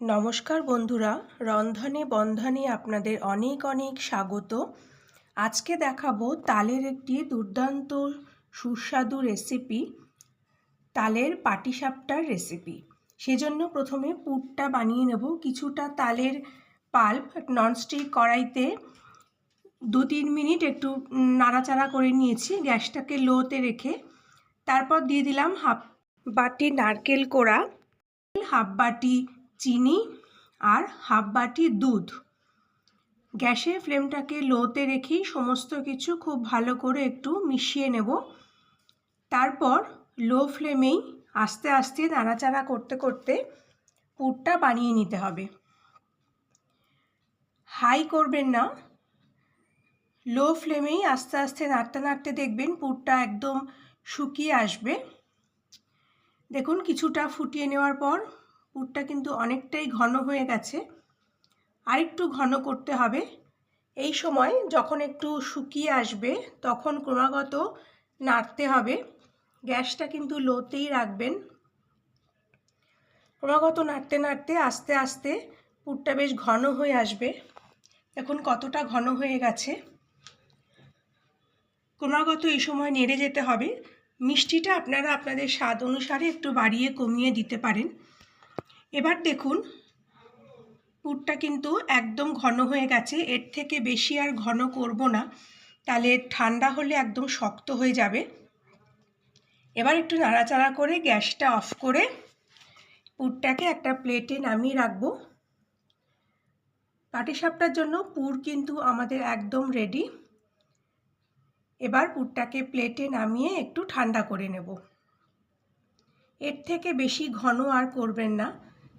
নমস্কার বন্ধুরা, রন্ধনে বন্ধনে আপনাদের অনেক অনেক স্বাগত। আজকে দেখাবো তালের একটি দুর্দান্ত সুস্বাদু রেসিপি তালের পাটিসাপটার রেসিপি সেজন্য প্রথমে পুরটা বানিয়ে নেব। কিছুটা তালের পাল্প ননস্টিক কড়াইতে দু তিন মিনিট একটু নাড়াচাড়া করে নিয়েছি, গ্যাসটাকে লোতে রেখে। তারপর দিয়ে দিলাম হাফ বাটি নারকেল কোড়া, হাফ বাটি চিনি আর হাফ বাটি দুধ। গ্যাসের ফ্লেমটাকে লোতে রেখেই সমস্ত কিছু খুব ভালো করে একটু মিশিয়ে নেব। তারপর লো ফ্লেমেই আস্তে আস্তে নাড়াচাড়া করতে করতে পুরটা বানিয়ে নিতে হবে। হাই করবেন না। লো ফ্লেমেই আস্তে আস্তে নাড়তে নাড়তে দেখবেন পুরটা একদম শুকিয়ে আসবে। দেখুন, কিছুটা ফুটিয়ে নেওয়ার পর পুরটা কিন্তু অনেকটাই ঘন হয়ে গেছে। আরেকটু ঘন করতে হবে। এই সময় যখন একটু শুকিয়ে আসবে, তখন ক্রমাগত নাড়তে হবে। গ্যাসটা কিন্তু লোতেই রাখবেন। ক্রমাগত নাড়তে নাড়তে আস্তে আস্তে পুরটা বেশ ঘন হয়ে আসবে। এখন কতটা ঘন হয়ে গেছে। ক্রমাগত এই সময় নেড়ে যেতে হবে। মিষ্টিটা আপনারা আপনাদের স্বাদ অনুসারে একটু বাড়িয়ে কমিয়ে দিতে পারেন। এবার দেখুন, পুরটা কিন্তু একদম ঘন হয়ে গেছে। এর থেকে বেশি আর ঘন করব না। তাহলে ঠান্ডা হলে একদম শক্ত হয়ে যাবে। এবার একটু নাড়াচাড়া করে গ্যাসটা অফ করে পুরটাকে একটা প্লেটে নামিয়ে রাখব। পাটিসাপটার জন্য পুর কিন্তু আমাদের একদম রেডি এবার পুরটাকে প্লেটে নামিয়ে একটু ঠান্ডা করে নেব। এর থেকে বেশি ঘন আর করবেন না।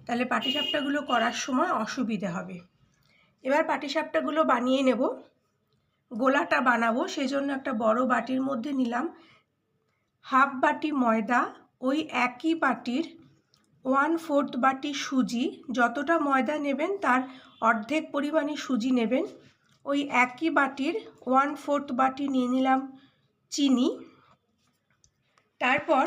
তাহলে পাটিসাপটাগুলো করার সময় অসুবিধে হবে। এবার পাটিসাপটাগুলো বানিয়ে নেব। গোলাটা বানাবো, সেজন্য একটা বড় বাটির মধ্যে নিলাম হাফ বাটি ময়দা, ওই একই বাটির ওয়ান ফোর্থ বাটি সুজি। যতটা ময়দা নেবেন, তার অর্ধেক পরিমাণে সুজি নেবেন। ওই একই বাটির ওয়ান ফোর্থ বাটি নিয়ে নিলাম চিনি। তারপর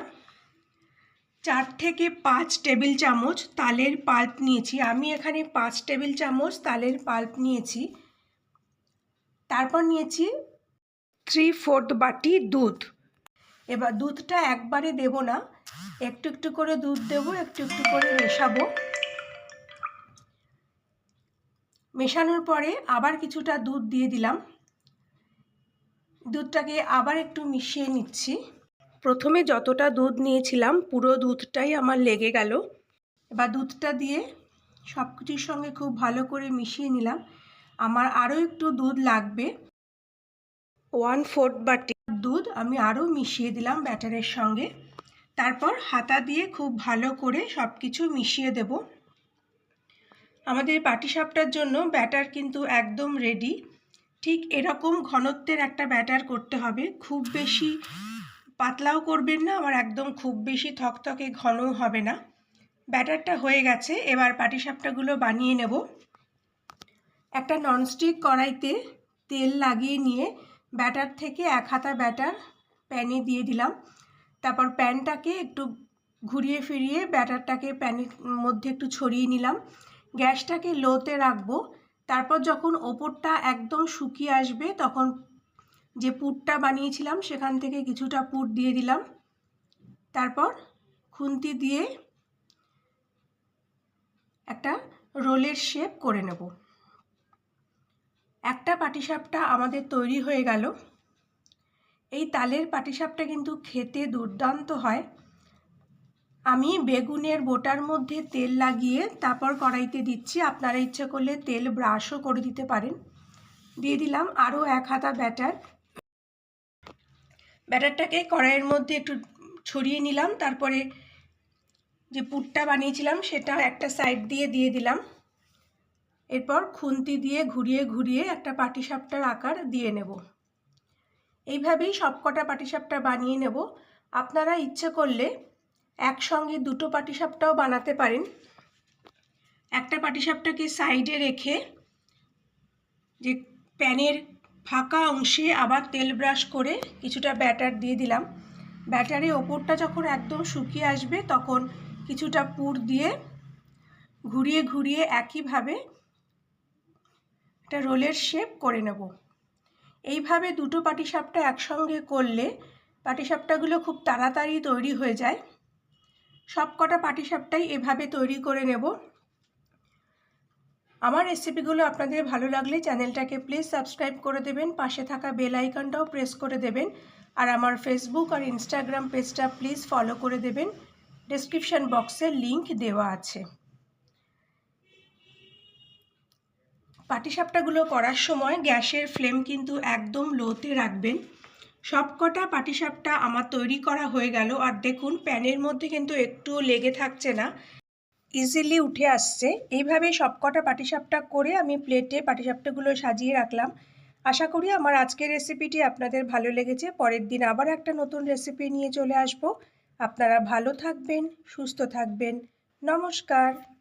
চার থেকে পাঁচ টেবিল চামচ তালের পাল্প নিয়েছি। আমি এখানে পাঁচ টেবিল চামচ তালের পাল্প নিয়েছি। তারপর নিয়েছি থ্রি ফোর্থ বাটি দুধ। এবার দুধটা একবারে দেব না। একটু একটু করে দুধ দেব, একটু একটু করে মেশাবো। মেশানোর পরে আবার কিছুটা দুধ দিয়ে দিলাম। দুধটাকে আবার একটু মিশিয়ে নিচ্ছি। প্রথমে যতটা দুধ নিয়েছিলাম, পুরো দুধটাই আমার লেগে গেল। এবার দুধটা দিয়ে সব কিছুর সঙ্গে খুব ভালো করে মিশিয়ে নিলাম। আমার আরও একটু দুধ লাগবে। ওয়ান ফোর্থ বাটি দুধ আমি আরও মিশিয়ে দিলাম ব্যাটারের সঙ্গে। তারপর হাতা দিয়ে খুব ভালো করে সব কিছু মিশিয়ে দেব। আমাদের পাটিসাপটার জন্য ব্যাটার কিন্তু একদম রেডি। ঠিক এরকম ঘনত্বের একটা ব্যাটার করতে হবে। খুব বেশি পাতলাও করবেন না, আবার একদম খুব বেশি থকথকে ঘনও হবে না। ব্যাটারটা হয়ে গেছে, এবার পাটিসাপটাগুলো বানিয়ে নেব। একটা ননস্টিক কড়াইতে তেল লাগিয়ে নিয়ে ব্যাটার থেকে এক হাতা ব্যাটার প্যানে দিয়ে দিলাম। তারপর প্যানটাকে একটু ঘুরিয়ে ফিরিয়ে ব্যাটারটাকে প্যানের মধ্যে একটু ছড়িয়ে নিলাম। গ্যাসটাকে লোতে রাখব। তারপর যখন ওপরটা একদম শুকিয়ে আসবে, তখন যে পুরটা বানিয়েছিলাম, সেখান থেকে কিছুটা পুর দিয়ে দিলাম। তারপর খুন্তি দিয়ে একটা রোলের শেপ করে নেব। একটা পাটিসাপটা আমাদের তৈরি হয়ে গেল। এই তালের পাটিসাপটা কিন্তু খেতে দুর্দান্ত হয়। আমি বেগুনের বোটার মধ্যে তেল লাগিয়ে তারপর কড়াইতে দিচ্ছি। আপনারা ইচ্ছে করলে তেল ব্রাশও করে দিতে পারেন। দিয়ে দিলাম আরও এক হাতা ব্যাটার। ব্যাটারটাকে কড়াইয়ের মধ্যে একটু ছড়িয়ে নিলাম, তারপরে যে পুরটা বানিয়েছিলাম সেটা একটা সাইড দিয়ে দিয়ে দিলাম। এরপর খুন্তি দিয়ে ঘুরিয়ে ঘুরিয়ে একটা পাটিসাপটার আকার দিয়ে নেব। এইভাবেই সবকটা পাটিসাপটা বানিয়ে নেব। আপনারা ইচ্ছে করলে একসঙ্গে দুটো পাটিসাপটাও বানাতে পারেন। একটা পাটিসাপটাকে সাইডে রেখে যে প্যানের ফাঁকা অংশে আবার তেল ব্রাশ করে কিছুটা ব্যাটার দিয়ে দিলাম। ব্যাটারের ওপরটা যখন একদম শুকিয়ে আসবে, তখন কিছুটা পুর দিয়ে ঘুরিয়ে ঘুরিয়ে একইভাবে একটা রোলের শেপ করে নেব। এইভাবে দুটো পাটিসাপটা একসঙ্গে করলে পাটিসাপটাগুলো খুব তাড়াতাড়ি তৈরি হয়ে যায়। সব কটা পাটিসাপটাই এভাবে তৈরি করে নেব। আমার রেসিপিগুলো আপনাদের ভালো লাগলে চ্যানেলটাকে প্লিজ সাবস্ক্রাইব করে দেবেন, পাশে থাকা বেল আইকনটাও প্রেস করে দেবেন, আর আমার ফেসবুক আর ইনস্টাগ্রাম পেজটা প্লিজ ফলো করে দেবেন ডেসক্রিপশান বক্সে লিংক দেওয়া আছে। পাটিসাপটাগুলো করার সময় গ্যাসের ফ্লেম কিন্তু একদম লোতে রাখবেন। সবকটা পাটিসাপটা আমার তৈরি করা হয়ে গেল, আর দেখুন প্যানের মধ্যে কিন্তু একটুও লেগে থাকছে না। ইজিলি উঠে আসছে। এইভাবে সবকটা পাটিসাপটা করে আমি প্লেটে পাটিসাপটাগুলো সাজিয়ে রাখলাম। আশা করি আমার আজকের রেসিপিটি আপনাদের ভালো লেগেছে। পরের দিন আবার একটা নতুন রেসিপি নিয়ে চলে আসব। আপনারা ভালো থাকবেন, সুস্থ থাকবেন। নমস্কার।